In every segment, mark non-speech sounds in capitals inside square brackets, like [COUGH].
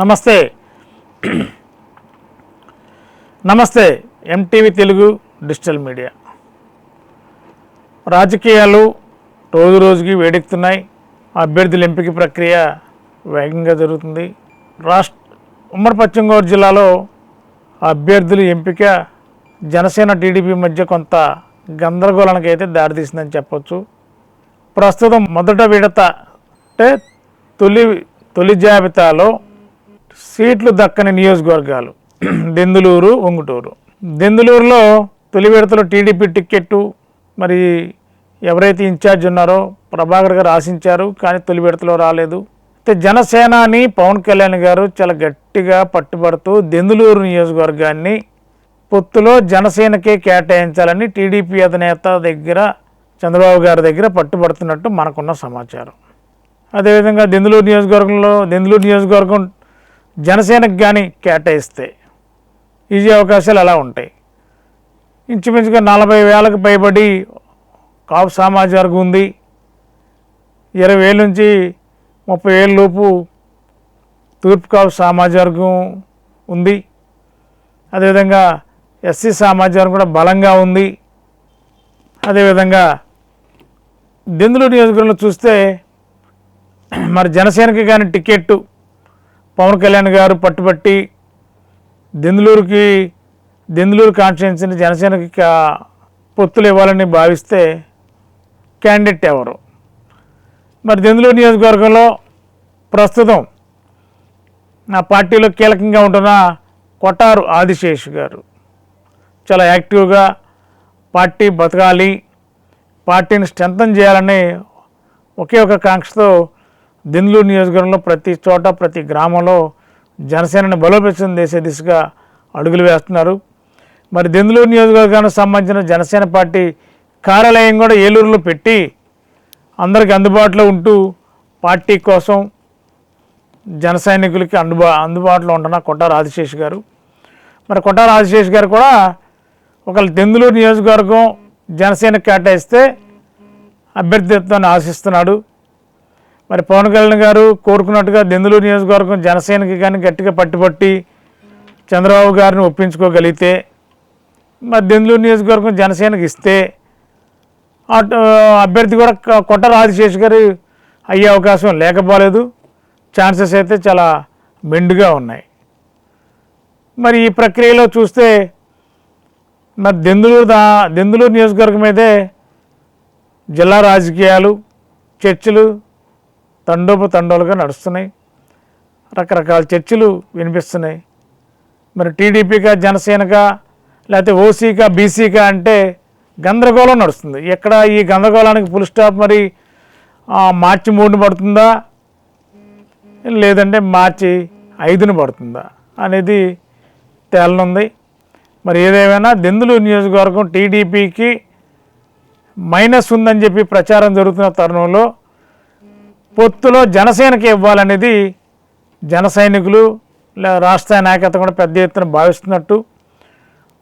నమస్తే. నమస్తే MTV Telugu digital media. రాజకీయాలు రోజు రోజుకి వేడెక్కుతున్నాయి. అభ్యర్థుల ఎంపిక ప్రక్రియ వేగంగా జరుగుతుంది. రాష్ట్ర ఉమ్మడి పశ్చిమ గోదావరి జిల్లాలో అభ్యర్థుల ఎంపిక జనసేన టీడీపీ మధ్య కొంత గందరగోళానికి అయితే దారితీసిందని చెప్పొచ్చు. ప్రస్తుతం మొదట విడత అంటే తొలి తొలి జాబితాలో సీట్లు దక్కని నియోజకవర్గాలు. [CLEARS THROAT] దెందులూరు ఒంగుటూరు దెందులూరులో తొలి విడతలో టీడీపీ టిక్కెట్టు మరి ఎవరైతే ఇన్ఛార్జ్ ఉన్నారో ప్రభాకర్ గారు ఆశించారు కానీ తొలి విడతలో రాలేదు. అయితే జనసేనాని పవన్ కళ్యాణ్ గారు చాలా గట్టిగా పట్టుబడుతూ దెందులూరు నియోజకవర్గాన్ని పొత్తులో జనసేనకే కేటాయించాలని టీడీపీ అధినేత దగ్గర చంద్రబాబు గారి దగ్గర పట్టుబడుతున్నట్టు మనకున్న సమాచారం. అదేవిధంగా దెందులూరు నియోజకవర్గంలో దెందులూరు నియోజకవర్గం జనసేనకు కానీ కేటాయిస్తే ఈజీ అవకాశాలు అలా ఉంటాయి. ఇంచుమించుగా నలభై వేలకు పైబడి కాపు సామాజిక వర్గం ఉంది. ఇరవై వేల నుంచి ముప్పై వేల లోపు తూర్పు కాపు సామాజిక వర్గం ఉంది. అదేవిధంగా ఎస్సీ సామాజిక వర్గం కూడా బలంగా ఉంది. అదేవిధంగా దెందులూరు నియోజకవర్గంలో చూస్తే మరి జనసేనకి కానీ టికెట్టు పవన్ కళ్యాణ్ గారు పట్టుబట్టి దెందులూరుకి దెందులూరు కాన్స్టిట్యున్సీని జనసేనకి కా- పొత్తులు ఇవ్వాలని భావిస్తే క్యాండిడేట్ ఎవరు? మరి దెందులూరు నియోజకవర్గంలో ప్రస్తుతం నా పార్టీలో కీలకంగా ఉంటున్న కొటారు ఆదిశేష్ గారు. చాలా యాక్టివ్గా పార్టీ బతకాలి పార్టీని స్ట్రెంథన్ చేయాలని ఒకే ఒక కాంక్షతో దెందులూరు నియోజకవర్గంలో ప్రతి చోట ప్రతి గ్రామంలో జనసేనని బలోపేతం చేసే దిశగా అడుగులు వేస్తున్నారు. మరి దెందులూరు నియోజకవర్గానికి సంబంధించిన జనసేన పార్టీ కార్యాలయం కూడా ఏలూరులో పెట్టి అందరికి అందుబాటులో ఉంటూ పార్టీ కోసం జన సైనికులకి అందుబా అందుబాటులో ఉంటున్న కొట్టారు రాజశేష్ గారు. మరి కొట్ట రాజశేష్ గారు కూడా ఒకళ్ళు దెందులూరు నియోజకవర్గం జనసేన కేటాయిస్తే అభ్యర్థిత్వాన్ని ఆశిస్తున్నాడు. మరి పవన్ కళ్యాణ్ గారు కోరుకున్నట్టుగా దెందులూరు నియోజకవర్గం జనసేనకి కానీ గట్టిగా పట్టుబట్టి చంద్రబాబు గారిని ఒప్పించుకోగలిగితే మరి దెందులూరు నియోజకవర్గం జనసేనకి ఇస్తే అటు అభ్యర్థి కూడా కొట్ట రాజశేష్ గారు అయ్యే అవకాశం లేకపోలేదు. ఛాన్సెస్ అయితే చాలా మెండుగా ఉన్నాయి. మరి ఈ ప్రక్రియలో చూస్తే మరి దెందులూరు దా దెందులూరు నియోజకవర్గం అయితే జిల్లా రాజకీయాలు చర్చలు తండోపు తండోలుగా నడుస్తున్నాయి. రకరకాల చర్చలు వినిపిస్తున్నాయి. మరి టీడీపీగా జనసేనగా లేకపోతే ఓసీగా బీసీకా అంటే గందరగోళం నడుస్తుంది. ఎక్కడ ఈ గందరగోళానికి ఫుల్ స్టాప్ మరి మార్చి మూడుని పడుతుందా? లేదంటే మార్చి ఐదుని పడుతుందా? అనేది తేలనుంది. మరి ఏదేమైనా దెందులూరు నియోజకవర్గం టీడీపీకి మైనస్ ఉందని చెప్పి ప్రచారం జరుగుతున్న తరుణంలో పొత్తులో జనసేనకి ఇవ్వాలనేది జన సైనికులు రాష్ట్ర నాయకత్వం కూడా పెద్ద ఎత్తున భావిస్తున్నట్టు.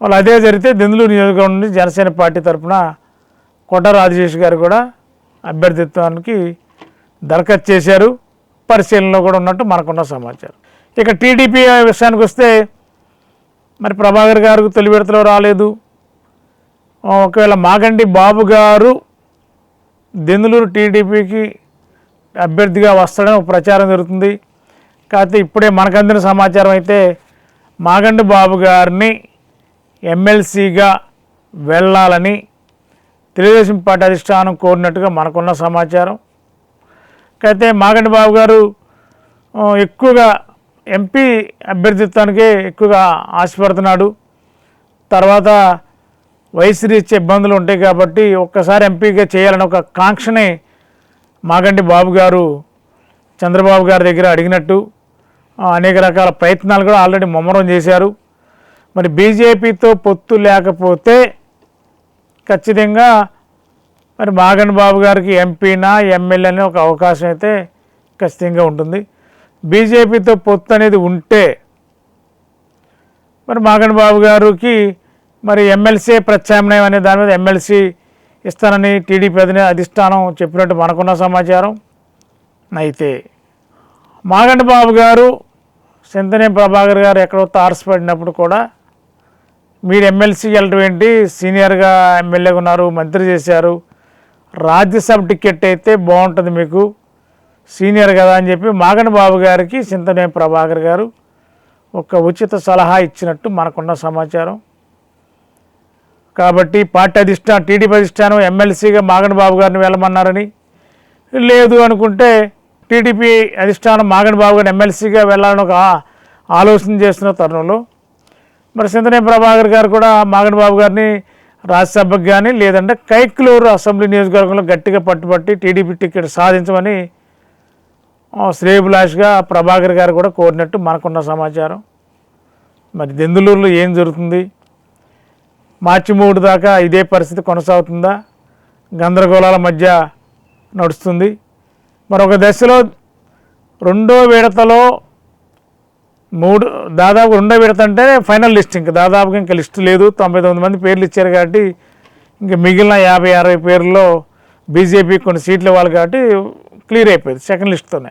వాళ్ళు అదే జరిగితే దెందులూరు నియోజకవర్గం నుండి జనసేన పార్టీ తరఫున కొట్ట రాజేష్ గారు కూడా అభ్యర్థిత్వానికి దరఖాస్తు చేశారు. పరిశీలనలో కూడా ఉన్నట్టు మనకున్న సమాచారం. ఇక టీడీపీ విషయానికి వస్తే మరి ప్రభాకర్ గారు తొలి విడతలో రాలేదు. ఒకవేళ మాగండి బాబు గారు దెందులూరు టీడీపీకి అభ్యర్థిగా వస్తాడని ప్రచారం జరుగుతుంది. కాకపోతే ఇప్పుడే మనకందిన సమాచారం అయితే మాగండి బాబు గారిని ఎమ్మెల్సీగా వెళ్ళాలని తెలుగుదేశం పార్టీ అధిష్టానం కోరినట్టుగా మనకున్న సమాచారం. అయితే మాగండి బాబు గారు ఎక్కువగా ఎంపీ అభ్యర్థిత్వానికే ఎక్కువగా ఆశపడుతున్నాడు. తర్వాత వయసు రీత్యా ఇబ్బందులు ఉంటాయి కాబట్టి ఒక్కసారి ఎంపీగా చేయాలని ఒక కాంక్షని మాగంటి బాబు గారు చంద్రబాబు గారి దగ్గర అడిగినట్టు అనేక రకాల ప్రయత్నాలు కూడా ఆల్రెడీ ముమ్మరం చేశారు. మరి బీజేపీతో పొత్తు లేకపోతే ఖచ్చితంగా మరి మాగండి బాబు గారికి ఎంపీనా ఎమ్మెల్యేనా ఒక అవకాశం అయితే ఖచ్చితంగా ఉంటుంది. బీజేపీతో పొత్తు అనేది ఉంటే మరి మాగంటి బాబు గారికి మరి ఎమ్మెల్సీ ప్రత్యామ్నాయం అనే దాని మీద ఎమ్మెల్సీ ఇస్తానని టీడీపీ అధినే అధిష్టానం చెప్పినట్టు మనకున్న సమాచారం. అయితే మాగంటి బాబు గారు చింతనే ప్రభాకర్ గారు ఎక్కడో తారసపడినప్పుడు కూడా మీరు ఎమ్మెల్సీ వెళ్ళటువంటి సీనియర్గా ఎమ్మెల్యేగా ఉన్నారు మంత్రి చేశారు. రాజ్యసభ టికెట్ అయితే బాగుంటుంది మీకు. సీనియర్ కదా అని చెప్పి మాగన్ బాబు గారికి సింతనే ప్రభాకర్ గారు ఒక ఉచిత సలహా ఇచ్చినట్టు మనకున్న సమాచారం. కాబట్టి పార్టీ అధిష్టానం టీడీపీ అధిష్టానం ఎమ్మెల్సీగా మాగన్ బాబు గారిని వెళ్ళమన్నారని. లేదు అనుకుంటే టీడీపీ అధిష్టానం మాగన్ బాబు గారిని ఎమ్మెల్సీగా వెళ్ళాలని ఒక ఆలోచన చేస్తున్న తరుణంలో. మరి సింతనే ప్రభాకర్ గారు కూడా మాగన్ బాబు గారిని రాజ్యసభకు కానీ లేదంటే కైక్లూరు అసెంబ్లీ నియోజకవర్గంలో గట్టిగా పట్టుబట్టి టీడీపీ టికెట్ సాధించమని ఆ, శ్రేయభిలాష్గా ప్రభాకర్ గారు కూడా కోరినట్టు మనకున్న సమాచారం. మరి దెందులూరులో ఏం జరుగుతుంది? మార్చి మూడు దాకా ఇదే పరిస్థితి కొనసాగుతుందా? గందరగోళాల మధ్య నడుస్తుంది. మరొక దశలో రెండో విడతలో మూడు దాదాపు రెండో విడత అంటే ఫైనల్ లిస్ట్ ఇంకా. దాదాపుగా ఇంకా లిస్ట్ లేదు. తొంభై తొమ్మిది మంది పేర్లు ఇచ్చారు కాబట్టి ఇంకా మిగిలిన యాభై అరవై పేర్లలో బీజేపీ కొన్ని సీట్లు ఇవ్వాలి కాబట్టి క్లియర్ అయిపోయింది సెకండ్ లిస్ట్తోనే.